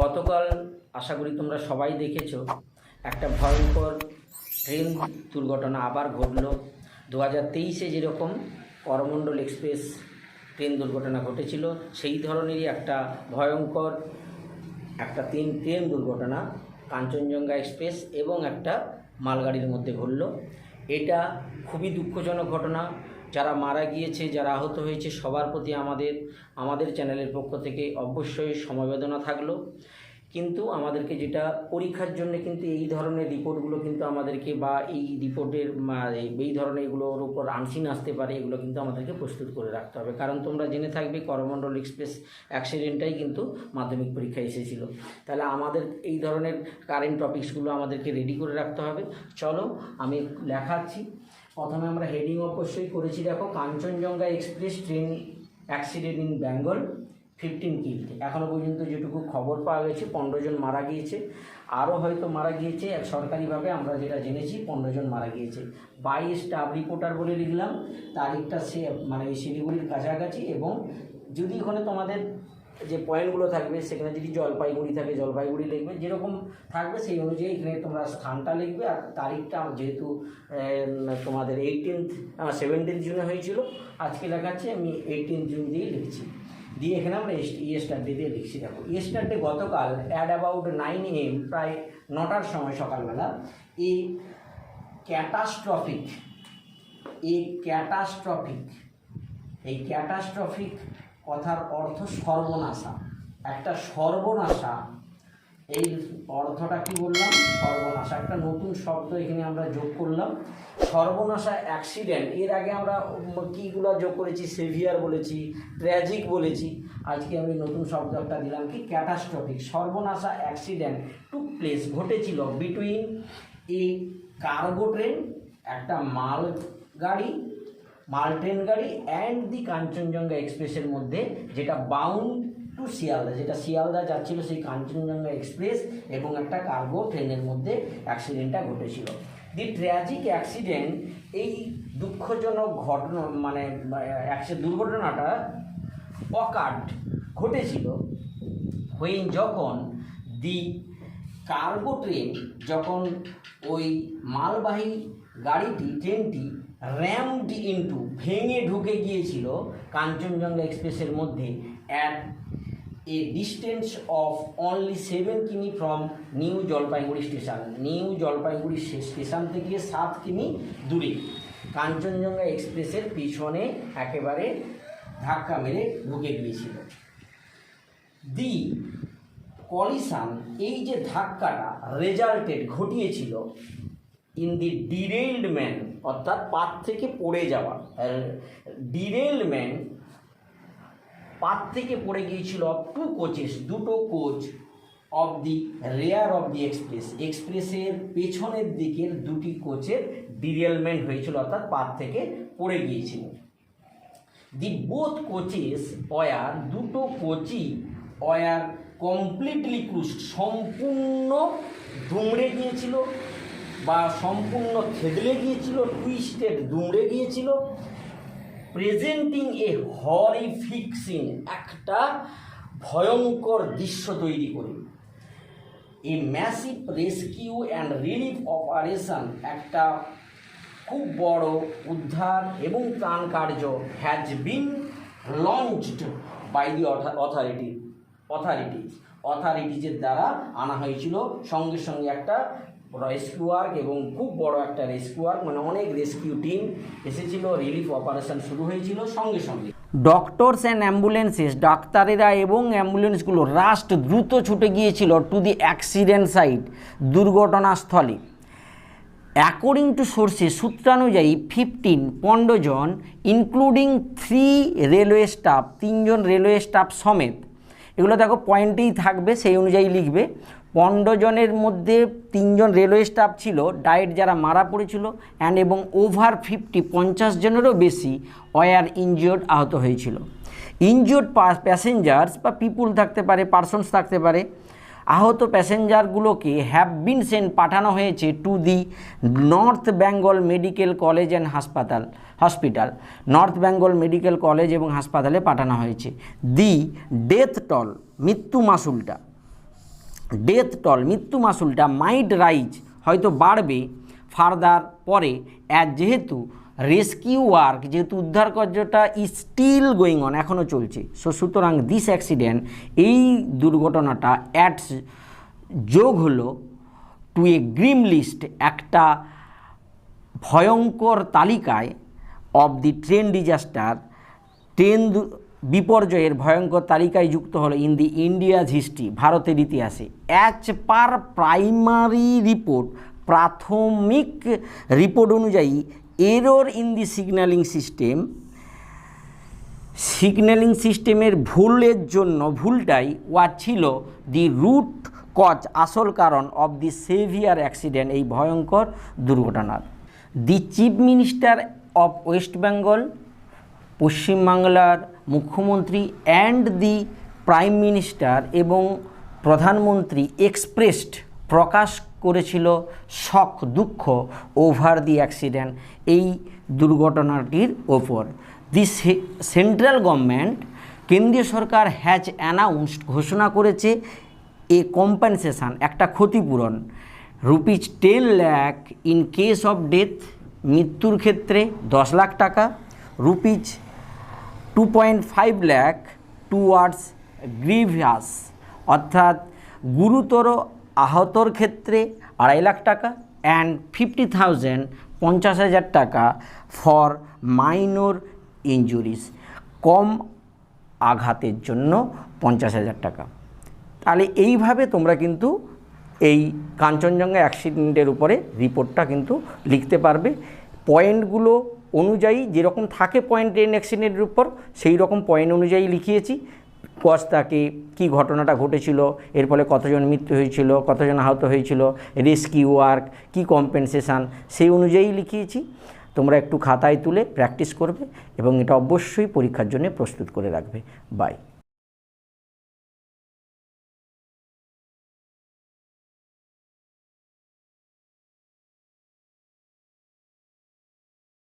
গতকাল আশা করি তোমরা সবাই দেখেছ, একটা ভয়ঙ্কর ট্রেন দুর্ঘটনা আবার ঘটলো। দু হাজার তেইশে যেরকম করমণ্ডল এক্সপ্রেস ট্রেন দুর্ঘটনা ঘটেছিল, সেই ধরনেরই একটা ভয়ঙ্কর একটা তিন ট্রেন দুর্ঘটনা কাঞ্চনজঙ্ঘা এক্সপ্রেস এবং একটা মালগাড়ির মধ্যে ঘটল। এটা খুবই দুঃখজনক ঘটনা। যারা মারা গিয়েছে, যারা আহত হয়েছে, সবার প্রতি আমাদের আমাদের চ্যানেলের পক্ষ থেকে অবশ্যই সমবেদনা থাকল। কিন্তু আমাদেরকে যেটা পরীক্ষার জন্য কিন্তু এই ধরনের রিপোর্টগুলো কিন্তু আমাদেরকে বা এই রিপোর্টের এই ধরনের এগুলোর উপর আনসিন আসতে পারে, এগুলো কিন্তু আমাদেরকে প্রস্তুত করে রাখতে হবে। কারণ তোমরা জেনে থাকবে করমণ্ডল এক্সপ্রেস অ্যাক্সিডেন্টটাই কিন্তু মাধ্যমিক পরীক্ষায় এসেছিল। তাহলে আমাদের এই ধরনের কারেন্ট টপিকসগুলো আমাদেরকে রেডি করে রাখতে হবে। চলো, আমি লেখাচ্ছি। প্রথমে আমরা হেডিং অবশ্যই করেছি, দেখো, Kanchenjunga express train accident in Bengal fifteen killed এখনও পর্যন্ত যেটুকু খবর পাওয়া গেছে, পনেরো জন মারা গিয়েছে। আরও হয়তো মারা গিয়েছে এক সরকারিভাবে আমরা যেটা জেনেছি, পনেরো জন মারা গিয়েছে। বাই স্টাফ রিপোর্টার বলে লিখলাম, তারিখটা সে মানে ওই শিলিগুড়ির কাছাকাছি এবং যদি ওখানে তোমাদের যে পয়েন্টগুলো থাকবে, সেখানে যদি জলপাইগুড়ি থাকে, জলপাইগুড়ি লিখবে, যেরকম থাকবে সেই অনুযায়ী এখানে তোমরা স্থানটা লিখবে আর তারিখটা যেহেতু তোমাদের এইটিনথ সেভেন্টিন্থ জুনে হয়েছিল, আজকে লেখাচ্ছি আমি এইটিন জুন দিয়ে লিখছি। দিয়ে এখানে আমরা ইয়েস্টার ডে দিয়ে লিখছি, দেখো। ইয়েস্টার ডে গতকাল অ্যাট অ্যাবাউট নাইন এম প্রায় নটার সময় সকালবেলা, এই ক্যাটাস্ট্রফিক এই ক্যাটাস্ট্রফিক এই ক্যাটাস্ট্রফিক কথার অর্থ সর্বনাশা। একটা সর্বনাশা, এই অর্থটা কি বললাম? সর্বনাশা। একটা নতুন শব্দ এখানে আমরা যোগ করলাম। সর্বনাশা অ্যাক্সিডেন্ট এর আগে আমরা কীগুলো যোগ করেছি? সেভিয়ার বলেছি ট্র্যাজিক বলেছি। আজকে আমি নতুন শব্দ একটা দিলাম কি? ক্যাটাস্ট্রফিক সর্বনাশা অ্যাক্সিডেন্ট টু প্লেস ঘটেছিল বিটুইন এই কার্গো ট্রেন একটা মাল গাড়ি মাল ট্রেন গাড়ি অ্যান্ড দি কাঞ্চনজঙ্ঘা এক্সপ্রেসের মধ্যে, যেটা বাউন্ড টু শিয়ালদা, যেটা শিয়ালদা যাচ্ছিল সেই কাঞ্চনজঙ্ঘা এক্সপ্রেস এবং একটা কার্গো ট্রেনের মধ্যে অ্যাক্সিডেন্টটা ঘটেছিল। দি ট্র্যাজিক অ্যাক্সিডেন্ট এই দুঃখজনক ঘটনা মানে দুর্ঘটনাটা অকার্ড ঘটেছিল হইন যখন দি কার্গো ট্রেন যখন ওই মালবাহী গাড়িটি, ট্রেনটি র্যামড ইন্টু ভেঙে ঢুকে গিয়েছিল কাঞ্চনজঙ্ঘা এক্সপ্রেসের মধ্যে at a distance of only seven km from New Jalpaiguri station New Jalpaiguri station থেকে সাত কিমি দূরে। কাঞ্চনজঙ্ঘা এক্সপ্রেসের পিছনে একেবারে ধাক্কা মেরে ঢুকে গিয়েছিল। দি কলিশন এই যে ধাক্কাটা রেজাল্টেড ঘটিয়েছিল ইন দি ডিরেইলড ম্যান অর্থাৎ পাত থেকে পড়ে যাওয়া ডিরেইলড ম্যান পাত থেকে পড়ে গিয়েছিল টু কোচেস দুটো coach of the rear of the express এক্সপ্রেসের পেছনের দিকের দুটি কোচের ডিরেলমেন্ট হয়েছিল, অর্থাৎ পাত থেকে পড়ে গিয়েছিল। দি বোথ কোচেস অয়ার, দুটো কোচই অয়ার কমপ্লিটলি ক্রুস্ট সম্পূর্ণ দুমড়ে গিয়েছিল বা সম্পূর্ণ খেদলে গিয়েছিল টুইস্টেড দুমড়ে গিয়েছিল। প্রেজেন্টিং এ হরিফিক সিন একটা ভয়ঙ্কর দৃশ্য তৈরি করে। A massive rescue and relief operation একটা খুব বড় উদ্ধার এবং ত্রাণ কার্য has been launched by the authority authorities অথরিটিজের দ্বারা আনা হয়েছিল সঙ্গে সঙ্গে একটা রেস্কিউ ওয়ার্ক এবং খুব বড় একটা রেস্কিউ ওয়ার্ক মানে অনেক রেস্কিউ টিম এসেছিল রিলিফ অপারেশন শুরু হয়েছিল সঙ্গে সঙ্গে। ডক্টরস অ্যান্ড অ্যাম্বুলেন্সেস ডাক্তারেরা এবং অ্যাম্বুলেন্সগুলো রাস্ট দ্রুত ছুটে গিয়েছিল টু দি অ্যাক্সিডেন্ট সাইট দুর্ঘটনাস্থলে। অ্যাকর্ডিং টু সোর্সে সূত্রানুযায়ী ফিফটিন পনেরো জন ইনক্লুডিং থ্রি রেলওয়ে স্টাফ তিনজন রেলওয়ে স্টাফ সমেত এগুলো দেখো পয়েন্টেই থাকবে, সেই অনুযায়ী লিখবে। পনেরো জনের মধ্যে তিনজন রেলওয়ে স্টাফ ছিল ডায়েট যারা মারা পড়েছিল অ্যান্ড এবং ওভার ফিফটি পঞ্চাশ জনেরও বেশি অয়ার ইনজিওর্ড আহত হয়েছিল। ইনজিওর্ড প্যাসেঞ্জার্স বা পিপুল থাকতে পারে পার্সনস থাকতে পারে আহত প্যাসেঞ্জারগুলোকে হ্যাভ বিন সেন্ট পাঠানো হয়েছে to the North Bengal medical college and হাসপাতাল, hospital. North Bengal medical college এবং হাসপাতালে পাঠানো হয়েছে। দি ডেথ টল, মৃত্যু মাসুলটা। ডেথ টল, মৃত্যু মাসুলটা মাইড রাইজ হয়তো বাড়বে ফার্দার পরে, অ্যাজ যেহেতু রেস্কিউ ওয়ার্ক যেহেতু উদ্ধার কার্যটা স্টিল গোয়িং অন এখনও চলছে। সো সুতরাং দিস অ্যাক্সিডেন্ট এই দুর্ঘটনাটা অ্যাডস যোগ হলো টু এ গ্রিম লিস্ট একটা ভয়ঙ্কর তালিকায় of the train disaster train বিপর্যয়ের ভয়ঙ্কর তালিকায় যুক্ত হলো ইন দি ইন্ডিয়াজ হিস্ট্রি ভারতের ইতিহাসে। অ্যাজ পার প্রাইমারি রিপোর্ট প্রাথমিক রিপোর্ট অনুযায়ী error in the signalling system signalling সিস্টেমের ভুলের জন্য, ভুলটাই ওয়া ছিল? দি রুট কজ আসল কারণ অফ দি সেভিয়ার অ্যাক্সিডেন্ট এই ভয়ঙ্কর দুর্ঘটনার। The chief minister of West Bengal পশ্চিমবাংলার মুখ্যমন্ত্রী অ্যান্ড দি প্রাইম মিনিস্টার এবং প্রধানমন্ত্রী এক্সপ্রেসড প্রকাশ করেছিল শক দুঃখ ওভার দি অ্যাক্সিডেন্ট এই দুর্ঘটনাটির ওপর। দি সেন্ট্রাল গভর্নমেন্ট কেন্দ্রীয় সরকার হ্যাজ অ্যানাউন্সড ঘোষণা করেছে এ কম্পেনসেশন একটা ক্ষতিপূরণ। Rupees ten lakh in case of death মৃত্যুর ক্ষেত্রে দশ লাখ টাকা। Rupees two point five lakh towards grievous অর্থাৎ গুরুতর আহতর ক্ষেত্রে আড়াই লাখ টাকা অ্যান্ড ফিফটি থাউজেন্ড পঞ্চাশ হাজার টাকা ফর মাইনর ইঞ্জুরিস কম আঘাতের জন্য পঞ্চাশ হাজার টাকা। তাহলে এইভাবে তোমরা কিন্তু এই কাঞ্চনজঙ্ঘা অ্যাক্সিডেন্টের উপরে রিপোর্টটা কিন্তু লিখতে পারবে। পয়েন্টগুলো অনুযায়ী যেরকম থাকে পয়েন্ট ট্রেন অ্যাক্সিডেন্টের উপর সেই রকম পয়েন্ট অনুযায়ী লিখিয়েছি। কজ কি, কী ঘটনাটা ঘটেছিল, এর ফলে কতজন মৃত্যু হয়েছিল, কতজন আহত হয়েছিল রেস্কিউ ওয়ার্ক কি কম্পেনসেশান সেই অনুযায়ী লিখিয়েছি। তোমরা একটু খাতায় তুলে প্র্যাকটিস করবে এবং এটা অবশ্যই পরীক্ষার জন্য প্রস্তুত করে রাখবে। বাই